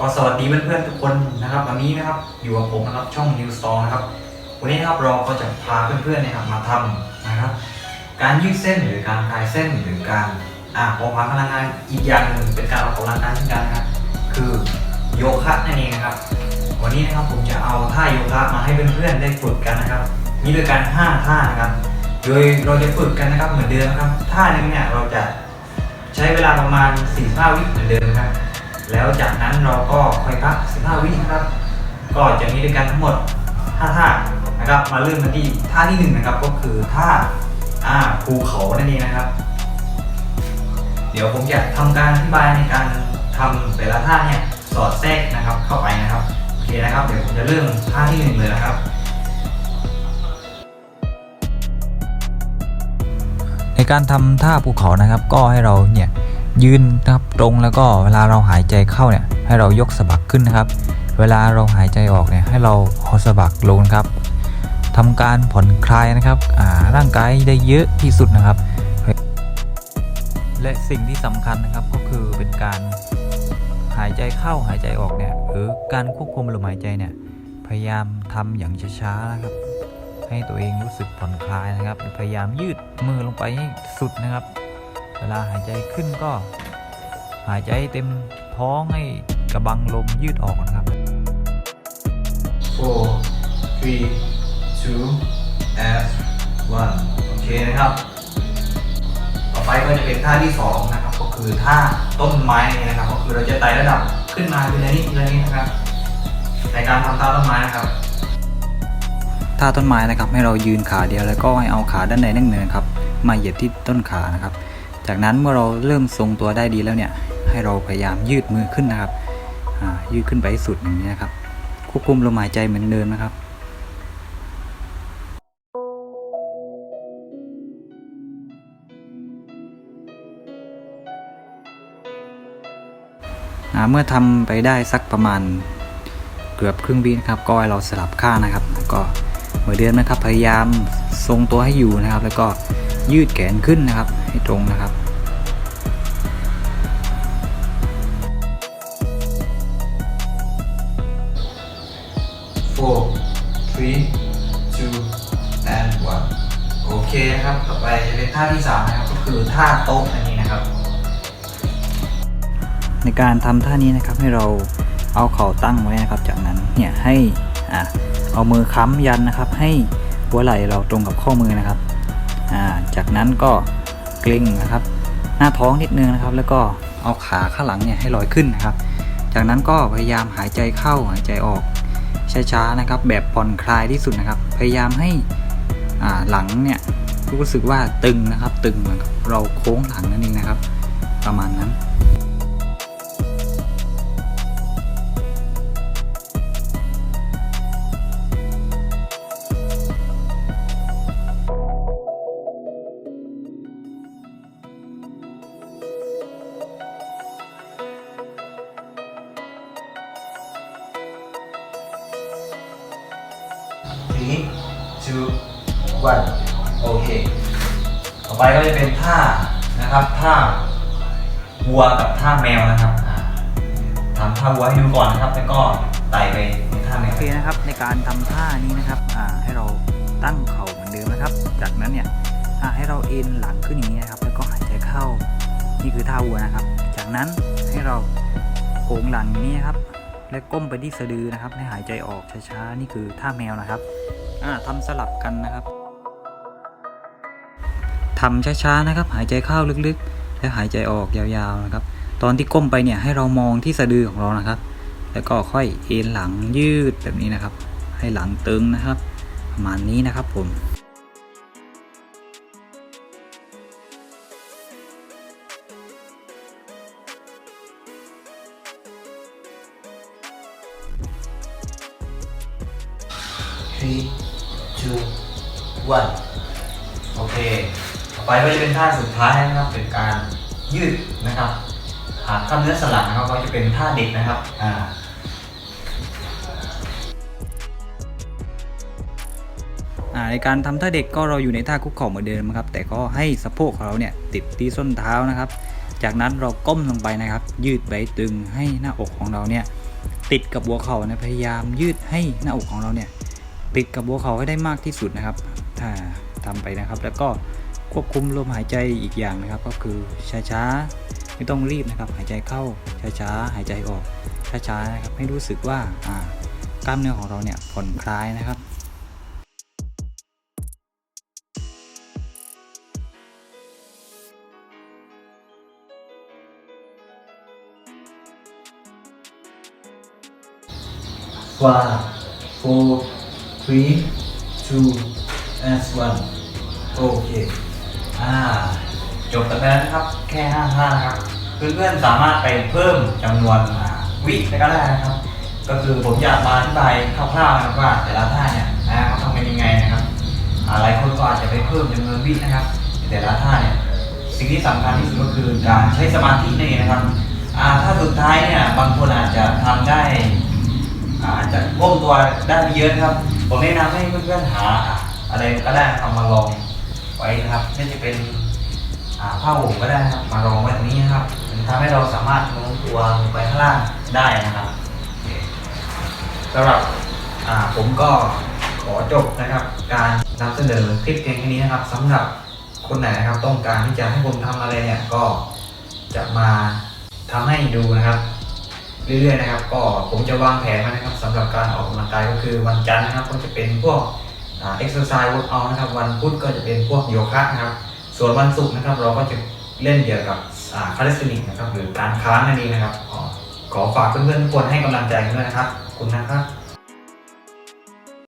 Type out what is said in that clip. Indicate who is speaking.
Speaker 1: ก็สวัสดีเพื่อนๆทุกคนนะครับวันนี้นะครับอยู่กับผมนะครับช่อง New Store นะครับวันนี้นะครับเราก็จะพาเพื่อนๆนะครับมาทำนะครับ การยืดเส้นหรือการคลายเส้นหรือการอ่าพอพาพลังงานอีกอย่างหนึ่งเป็นการออกกำลังกายเช่นกันนะครับคือ โยคะนั่นเองนะครับ วันนี้นะครับผมจะเอาท่าโยคะมาให้เพื่อนๆได้ฝึกกันนะครับ มีด้วยกัน5ท่านะครับ โดยเราจะฝึกกันนะครับเหมือนเดิมครับท่าหนึงเนี่ยเราจะใช้เวลาประมาณ45วิเหมือนเดิมนะครับ แล้วจากนั้นเราก็ค่อยพัก 15 วินะครับ ก็จะมีด้วยกันทั้งหมด 5 ท่านะครับ มาเริ่มกันที่ท่าที่ 1 นะครับ ก็คือท่าอ่าภูเขานั่นเองนะครับ เดี๋ยวผมจะทำการอธิบายในการทำแต่ละท่าเนี่ยสอดแทรกนะครับเข้าไปนะครับโอเคนะครับ เดี๋ยวผมจะเริ่มท่าที่หนึ่งเลยนะครับ
Speaker 2: ในการทำท่าภูเขานะครับ ก็ให้เราเนี่ย ยืนนะครับตรงแล้วก็เวลาเราหายใจเข้าเนี่ยให้เรายกสะบักขึ้นนะครับ เวลาเราหายใจออกเนี่ยให้เราเอาสะบักลงครับทำการผ่อนคลายนะครับร่างกายได้เยอะที่สุดนะครับ และสิ่งที่สำคัญนะครับก็คือเป็นการหายใจเข้าหายใจออกเนี่ยหรือการควบคุมลมหายใจเนี่ยพยายามทำอย่างช้าๆนะครับ ให้ตัวเองรู้สึกผ่อนคลายนะครับ พยายามยืดมือลงไปให้สุดนะครับ เวลาหายใจขึ้นก็หายใจให้เต็มท้องให้กระบังลมยืดออกนะครับ
Speaker 1: four three two and one โอเคนะครับ ต่อไปก็จะเป็นท่าที่สองนะครับ ก็คือท่าต้นไม้นี่นะครับ ก็คือเราจะไต่ระดับขึ้นมาทีละนิดทีละนิดนะครับในการทำท่าต้นไม้นะครับ
Speaker 2: ท่าต้นไม้นะครับให้เรายืนขาเดียวแล้วก็ให้เอาขาด้านในนั่งเนินครับ มาเหยียบที่ต้นขานะครับ จากนั้นเมื่อเราเริ่มทรงตัวได้ดีแล้วเนี่ย ให้เราพยายามยืดมือขึ้นนะครับยืดขึ้นไปสุดอย่างนี้นะครับ ควบคุมลมหายใจเหมือนเดิมนะครับเมื่อทำไปได้สักประมาณเกือบครึ่งวินะครับก็ให้เราสลับข้างนะครับ ก็เหมือนเดิมนะครับ พยายามทรงตัวให้อยู่นะครับ แล้วก็ยืดแขนขึ้นนะครับ ให้ตรงนะครับ
Speaker 1: four three two and one โอเคนะครับ ต่อไปจะเป็นท่าที่สามนะครับ ก็คือท่าโต๊ะอันนี้นะครับ
Speaker 2: ในการทำท่านี้นะครับให้เราเอาเข่าตั้งไว้นะครับ จากนั้นเนี่ยให้อ่าเอามือค้ำยันนะครับ ให้หัวไหล่เราตรงกับข้อมือนะครับอ่าจากนั้นก็เกร็งนะครับ หน้าท้องนิดนึงนะครับ แล้วก็เอาขาข้างหลังเนี่ยให้ลอยขึ้นนะครับ จากนั้นก็พยายามหายใจเข้าหายใจออก ช้าๆนะครับ แบบผ่อนคลายที่สุดนะครับ พยายามให้หลังเนี่ยรู้สึกว่าตึงนะครับ ตึงเหมือนเราโค้งหลังนั่นเองนะครับ ประมาณนั้น
Speaker 1: one โอเค ต่อไปก็จะเป็นท่านะครับท่าวัวกับท่าแมวนะครับทำท่าวัวให้ดูก่อนนะครับ แล้วก็ไต่ไปในท่าแมว
Speaker 2: โอเคนะครับในการทำท่านี้นะครับให้เราตั้งเข่าเหมือนเดิมนะครับ จากนั้นเนี่ยให้เราเอ็นหลังขึ้นอย่างนี้นะครับ แล้วก็หายใจเข้านี่คือท่าวัวนะครับ จากนั้นให้เราโก่งหลังอย่างนี้นครับ และก้มไปที่สะดือนะครับ ให้หายใจออกช้าๆนี่คือท่าแมวนะครับอ่าทำสลับกันนะครับ ทำช้าๆนะครับ หายใจเข้าลึกๆ และหายใจออกยาวๆนะครับ ตอนที่ก้มไปเนี่ยให้เรามองที่สะดือของเรานะครับ แล้วก็ค่อยเอ็นหลังยืดแบบนี้นะครับ ให้หลังตึงนะครับ ประมาณนี้นะครับผม
Speaker 1: three two one โอเค ไปก็จะเป็นท่าสุดท้ายนะครับเป็นการยืดนะครับหากกล้ามเนื้อสลังนะครับก็จะเป็นท่าเด็กนะครับอ่า
Speaker 2: ในการทำท่าเด็กก็เราอยู่ในท่าคุกเข่าเหมือนเดิมนะครับ แต่ก็ให้สะโพกของเราเนี่ยติดที่ส้นเท้านะครับ จากนั้นเราก้มลงไปนะครับ ยืดใบตึงให้หน้าอกของเราเนี่ยติดกับหัวเข่านะพยายามยืดให้หน้าอกของเราเนี่ยติดกับหัวเข่าให้ได้มากที่สุดนะครับถ้าทำไปนะครับ แล้วก็ ควบคุมลมหายใจอีกอย่างนะครับ ก็คือช้าๆไม่ต้องรีบนะครับ หายใจเข้าช้าๆหายใจออกช้าๆนะครับให้รู้สึกว่าอ่ากล้ามเนื้อของเราเนี่ยผ่อนคลายนะครับ
Speaker 1: five four three two and one โอ่าจบกันไปแล้วนะครับ แค่ห้าท่าครับ เพื่อนๆสามารถไปเพิ่มจำนวนอ่าวิก็ได้นะครับ ก็คือผมอยากมาอธิบายคร่าวๆนะครับว่าแต่ละท่าเนี่ยนะเขาทำเป็นยังไงนะครับอ่าหลายคนก็อาจจะไปเพิ่มจำนวนวินะครับแต่ละท่าเนี่ย สิ่งที่สำคัญที่สุดก็คือการใช้สมาธินั่นเองนะครับอ่าถ้าสุดท้ายเนี่ยบางคนอาจจะทำได้อาจจะก้มตัวได้ไม่เยอะนะครับ ผมแนะนำให้เพื่อนๆหาอะไรก็ได้นะครับมาลอง ไว้นะครับไม่จะเป็นผ้าห่มก็ได้นะครับ มาลองไว้ตรงนี้นะครับมันทำให้เราสามารถโน้มตัวลงไปข้างล่างได้นะครับสำหรับผมก็ขอจบนะครับ การนำเสนอคลิปเพียงแค่นี้นะครับสำหรับคนไหนนะครับต้องการที่จะให้ผมทำอะไรเนี่ยก็จะมาทำให้ดูนะครับ เรื่อยๆนะครับ ก็ผมจะวางแผนมานะครับสำหรับการออกกำลังกายก็คือวันจันทร์นะครับ ก็จะเป็นพวก เอ็กซ์ไซส์วอร์กเอานะครับ วันพุธก็จะเป็นพวกโยคะนะครับ ส่วนวันศุกร์นะครับเราก็จะเล่นเกี่ยวกับคาลิสตินิกนะครับหรือการค้างนั่นเองนะครับขอขอฝากเพื่อนๆทุกคนให้กำลังใจกันด้วยนะครับ ขอบคุณนะครับ